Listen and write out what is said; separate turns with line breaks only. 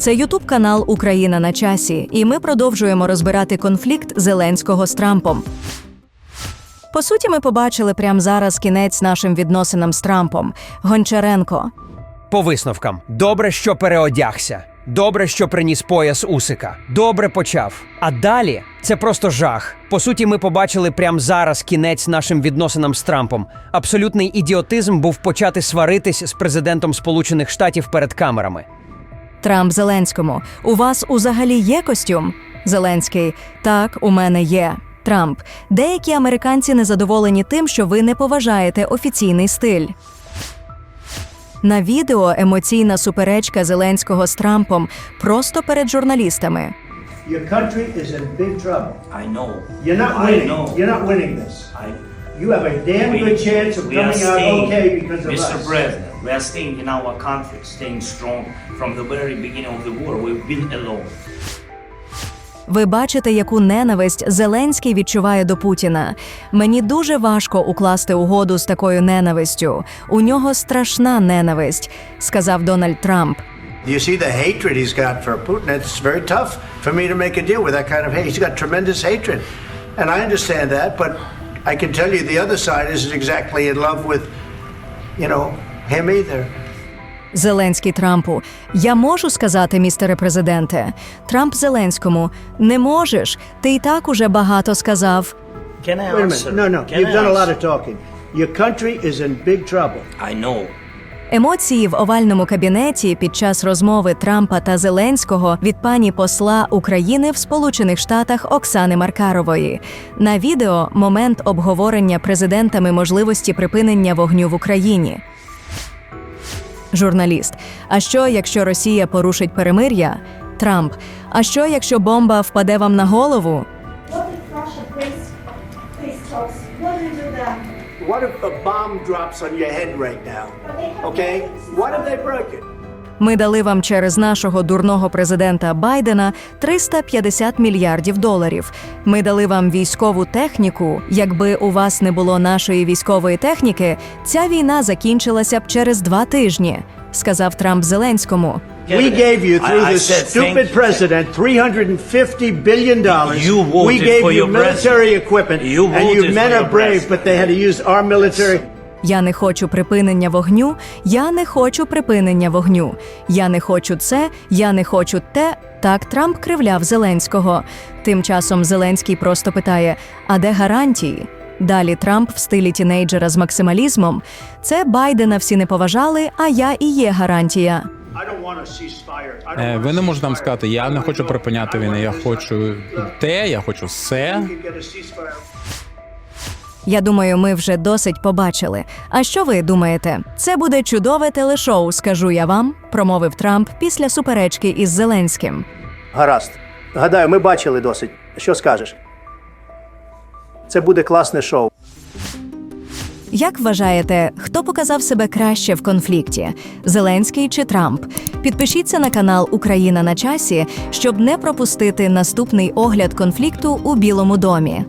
Це Ютуб канал Україна на часі, і ми продовжуємо розбирати конфлікт Зеленського з Трампом. По суті, ми побачили прямо зараз кінець нашим відносинам з Трампом. Гончаренко.
По висновкам, добре, що переодягся. Добре, що приніс пояс Усика. Добре почав. А далі це просто жах. По суті, ми побачили прямо зараз кінець нашим відносинам з Трампом. Абсолютний ідіотизм був почати сваритись з президентом Сполучених Штатів перед камерами.
Трамп Зеленському. У вас узагалі є костюм? Зеленський. Так, у мене є. Трамп. Деякі американці незадоволені тим, що ви не поважаєте офіційний стиль. На відео емоційна суперечка Зеленського з Трампом просто перед журналістами.
Your country is in big trouble.
I know.
You're not
I know.
You're not winning this.
I,
You have a damn
we-
good chance of
we are
coming out
staying,
okay because of
Mr.
us.
President, we are staying in our country, staying strong from the very beginning of the war. We've been alone.
Ви бачите, яку ненависть Зеленський відчуває до Путіна. Мені дуже важко укласти угоду з такою ненавистю. У нього страшна ненависть, сказав Дональд Трамп.
You see the hatred he's got for Putin. It's very tough for me to make a deal with that kind of hate. He's got tremendous hatred. And I understand that, but I can tell you the other side isn't exactly in love with, you know, him either.
Зеленський Трампу. Я можу сказати, містере президенте. Трамп Зеленському. Не можеш. Ти і так уже багато сказав.
Can I
Wait a
answer?
minute. No, no.
Can
You've
I
done a lot
answer?
of talking. Your country is in big trouble.
I know.
Емоції в овальному кабінеті під час розмови Трампа та Зеленського від пані посла України в Сполучених Штатах Оксани Маркарової. На відео момент обговорення президентами можливості припинення вогню в Україні. Журналіст. А що, якщо Росія порушить перемир'я? Трамп. А що, якщо бомба впаде вам на голову?
What if Russia plays talks? What
if a bomb drops on your head right now? Okay? What if they break it?
Ми дали вам через нашого дурного президента Байдена 350 мільярдів доларів. Ми дали вам військову техніку. Якби у вас не було нашої військової техніки, ця війна закінчилася б через два тижні, сказав Трамп Зеленському.
We gave you, through
I- I
this
said thank
stupid
you.
president, $350 billion.
You voted
we gave
for
you
your
military
president.
equipment.
You
and you men are brave,
president.
but they had to use our military.
Я не хочу припинення вогню. Я не хочу припинення вогню. Я не хочу це. Я не хочу те. Так Трамп кривляв Зеленського. Тим часом Зеленський просто питає: а де гарантії? Далі Трамп в стилі тінейджера з максималізмом. Це Байдена всі не поважали, а я і є гарантія.
Е, Ви не можете нам сказати, я не хочу припиняти
I
війну, я хочу те, я хочу все.
Я думаю, ми вже досить побачили. А що ви думаєте? Це буде чудове телешоу, скажу я вам, промовив Трамп після суперечки із Зеленським.
Гаразд. Гадаю, ми бачили досить. Що скажеш? Це буде класне шоу.
Як вважаєте, хто показав себе краще в конфлікті Зеленський чи Трамп? Підпишіться на канал Україна на часі, щоб не пропустити наступний огляд конфлікту у Білому домі.